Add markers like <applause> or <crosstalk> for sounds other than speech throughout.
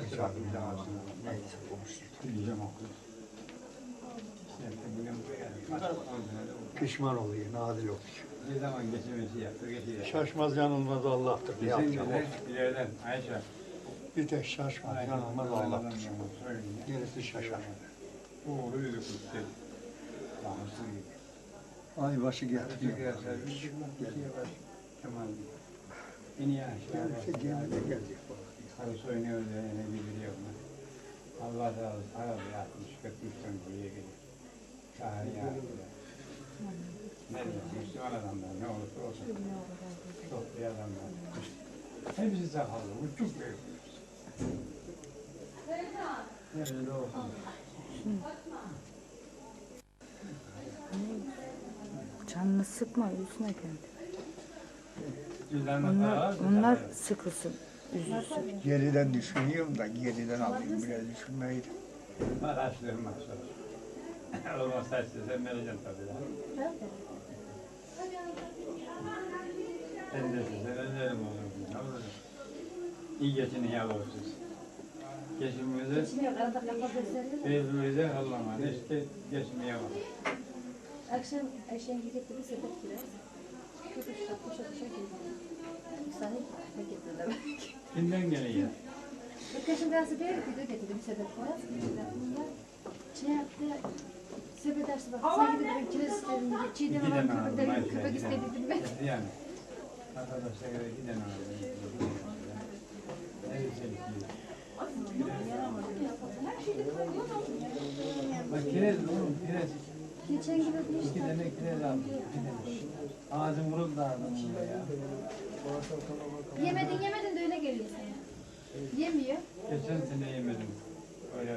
sıralayacağım aslında. Neyse konuştuk. Pişman oluyor, nadil oluyor. bir zaman geçemesi yaptı. Şaşmaz yanılmaz Allah'tır. Ne Bizim yapacağım? de ileriden Ayşe. Bir tek şaşmaz yanılmaz Allah'tır. Gerisi şaşar. Uğurlu yüzü gibi. Ay başı Teşekkür getiriyor. ederim. Kemal. En iyi Ayşe. Gelirse gemide gelecek. Karısı oynuyor da ne biliyor mu? Allah razı olsun. Aradı yatmış. 43'ten buraya geliyor. Şahane yatıyor. Ne diyeyim? Müslüman adamlar ne olursa olsun. İyi adamlar. Hepsi sakallı. Uçuk büyük. Nerede olsun. Canını sıkma, üzme kendini. Onlar, onlar sıkılsın, üzülsün. Geriden düşünüyorum da geriden alayım biraz düşünmeyi var. söz. Olmazsa istesem vereceğim tabii. Ben de size veririm olur. Ne olur? İyi geçinin yavrusu. Geçimimizi birbirimize Allah'ıma işte geçmeye var. Akşam Ayşen getirdi bir sepet kiraz. Koşa koşa koşa geldi. Kimden geliyor? Arkadaşım biraz bir video getirdi bir sepet kiraz. Bunlar şey yaptı. Sepet açtı bak. Sen gidip kiraz istedin dedi. Çiğdem alan köpek iki tane. istedim ben. Yani. Arkadaşlar tane aldım. Evet. Bak kiraz oğlum kiraz. Geçen gün bir İki tane kiraz aldım. Ağzım vurup da aldım ya. Yemedin yemedin geliyor sana. Yemiyor. Geçen sene yemedim. Öyle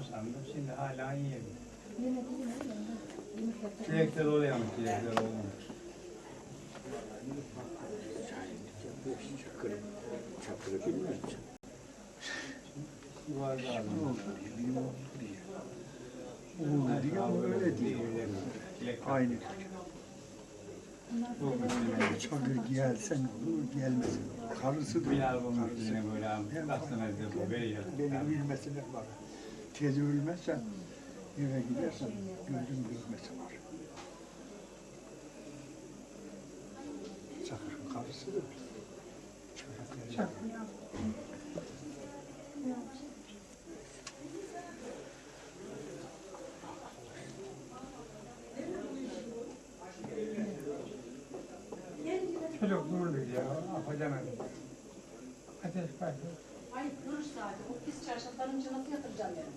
usandım. Şimdi hala yiyemiyorum. Yemek yaptı. Çilekler oluyor mu? Çilekler olmuyor. Çakırı bilmez. Yuvarda aldım. Uğur diyor öyle diyor. Aynı. Çakır gelsen olur gelmesin. Karısı da Bir. Beni bilmesine var. Tez ölmezsen eve gidersen gözüm görmesi var. Çakır'ın karısı da Çakır. Çocuk durdu ya. Yapacağım. Ateş başladı. Ay duruş saati. O pis çarşafların içine nasıl yatıracağım yani?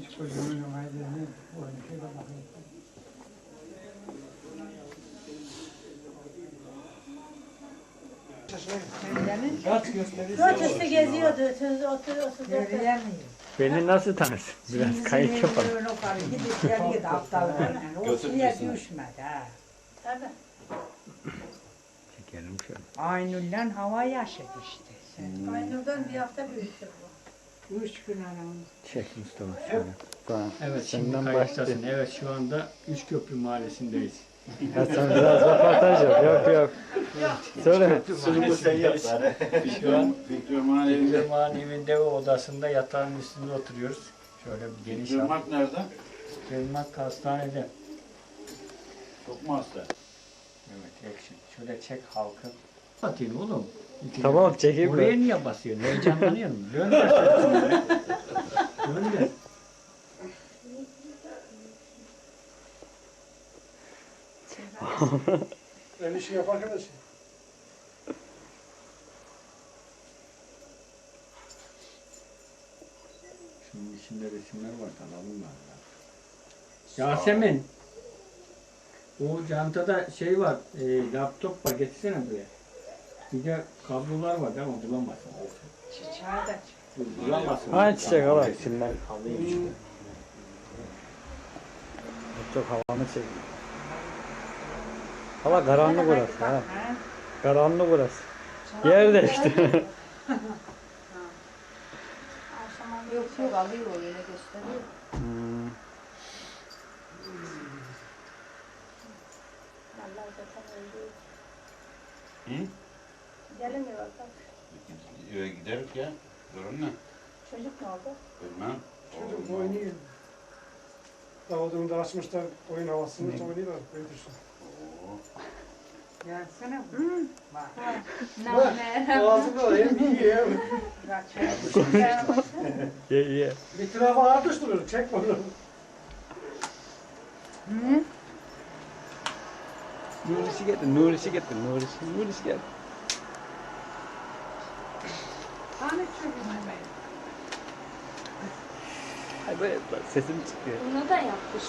Hiç çocuğumuzun aydını oyunu şöyle bakayım. Rochester geziyordu. Sözü oturuyor. Beni nasıl tanırsın? Biraz kayıt yapalım. <laughs> düşmedi ha. Tabii. Çekelim şöyle. Aynur'dan hava yaşadı işte. Sen. Aynur'dan bir hafta büyüktür bu. Üç gün aramız. Çek Mustafa şöyle. Tamam. Evet şimdi Senden kayıttasın. Evet şu anda Üçköprü mahallesindeyiz. Ya sen biraz röportaj yap. Yok yok. Söyle. Sunumu sen yap Şu an Fikri Manevi'nde o odasında yatağın üstünde oturuyoruz. Şöyle bir geniş. Irmak nerede? Irmak hastanede. Çok mu hasta? Evet action. Şöyle çek halkı. Atayım oğlum. Tamam, çekeyim Buraya ben. niye basıyorsun? Heyecanlanıyor musun? Dön başlıyorsun. Dön de. <laughs> Ben işi yaparken de Şunun içinde resimler var. Alalım ya. Yasemin. O çantada şey var. E, laptop var. Getirsene buraya. Bir de kablolar var ama bulamazsın. Çiçeğe de Bulamazsın. Ay çiçek al resimler. Alayım işte. Çok havanı çek. Hava karanlık burası ha. Karanlık burası. Yer değişti. <laughs> Yok yok alıyor o yine gösteriyor. Hmm. Allah zaten öldü. Gelemiyor bak. Eve giderik ya. Durun ne? Çocuk ne oldu? Bilmem. Çocuk oynuyor. Davudunu da açmışlar oyun havasını oynuyorlar. Böyle düşün. Gelsene. Bak. Ağzını alayım yiyor. Ye ye. Bir tarafa düştürür. Çek bunu. Nurişi getir, Nurişi getir, Nurişi, Nurişi getir. Hani çocuğum ben. Ay böyle bak, sesim çıkıyor. Bunu da yapmış.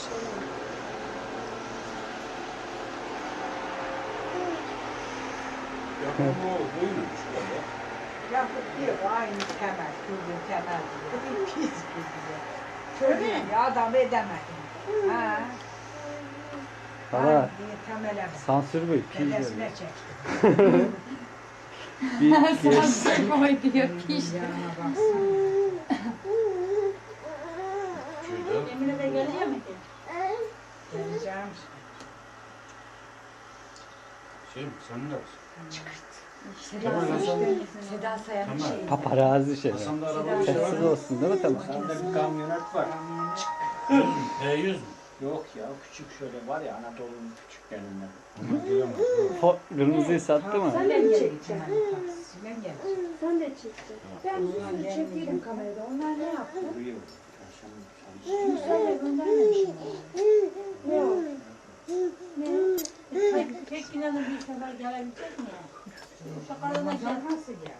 Yakın bu buymuş böyle. Yapıp diyor aynı temel, kurdun temel diyor. Pis bir diyor. Çocuğum ya adam edemedim. Ha. Bana Aynı diye temele sansür bu, pil Dedesine diyor. çekti. <laughs> Bir geç. Sen koy diyor piş. Yana baksana. Şurada. Emine de geliyor mu ki? Geleceğim. Şey mi? Sen ne dersin? Seda Sayan Tamam. şey. Paparazzi şeyler. Hasan'da araba bir şey var Sessiz mı? olsun değil mi tamam? Sende bir kamyonet var. T100 mü? Yok ya küçük şöyle var ya Anadolu'nun küçüklerinden. Ama giremez. Ho, kırmızıyı sattı mı? Sen de mi çekeceksin? Taksisiyle gel. Sen de çektin. Ben sürü çekiyordum kamerada. Onlar ne yaptı? Vuruyor. Akşam Yüksel'e göndermemişim. Ne o? Ne? Tek bir sefer gelebilecek mi? Şakalarına gel. Nasıl gel?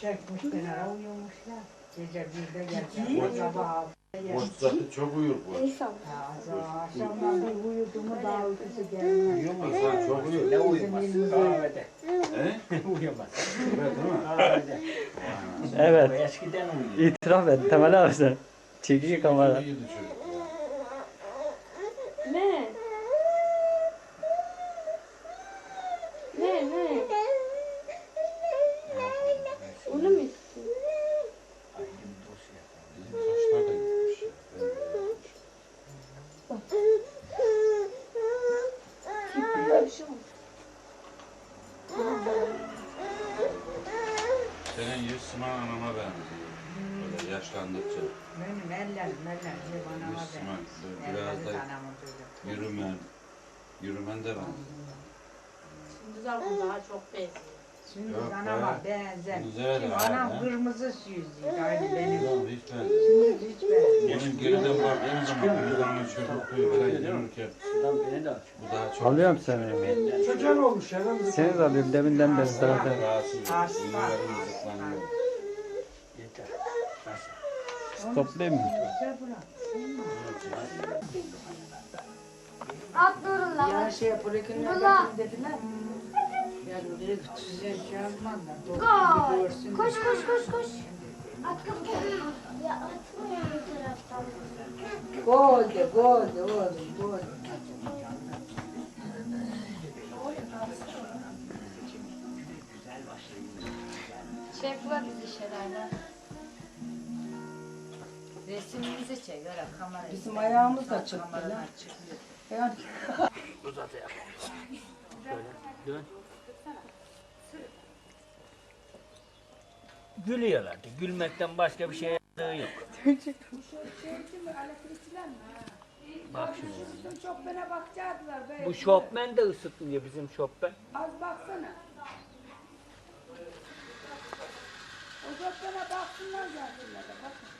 Çekmiş kenara uyumuşlar. Gece birde geldi. Sabah altıda Boş geldi. zaten çok uyur bu. Ya akşamdan bir uyudu mu daha uykusu gelmez. Uyumaz. Hasan çok uyur. Ne uyumaz? Kahvede. He? <laughs> uyumaz. Evet değil mi? Kahvede. Evet. eskiden uyuyor. İtiraf et Temel abi sen. Çekici kamera. İyiydi çocuk. Yaşlandıkça. Benim var. Böyle Biraz da yürümen. Yürümen de benziyor. Şimdi zaten daha çok benziyor. Şimdi Yok benzer. Güzel Şimdi anam ha. kırmızı yüzlü. Aynı benim. Ulan hiç benziyor. Şimdi hiç benzer. Onun geriden baktığın zaman yılanın çocukluğu böyle yürürken Şuradan beni de aç. bu daha çok Alıyorum seni. Ne olmuş? Seni de alıyorum deminden beri zaten. rahatsız. Zıplanıyor. Yeter. Stoplayayım mı? At durun lan. Ya şey bırakın Ulan. dediler. Ya size şey. Gol. Koş koş koş koş. At kapıyı. Ya atmıyor bir taraftan. Gol de gol de oğlum gol. Çekme bizi şeylerden. Resimimizi çek öyle kamera. Bizim ayağımız da çıktı lan. Yani Uzat ayaklarını. Şöyle dön. Gülüyorlardı. Gülmekten başka bir şey yaptığı yok. Bak şimdi. Şofbene bakacaklar böyle. Bu şofmen de ısıtmıyor bizim şofben. Az baksana. O şofbene baksınlar gelsinler de bakın.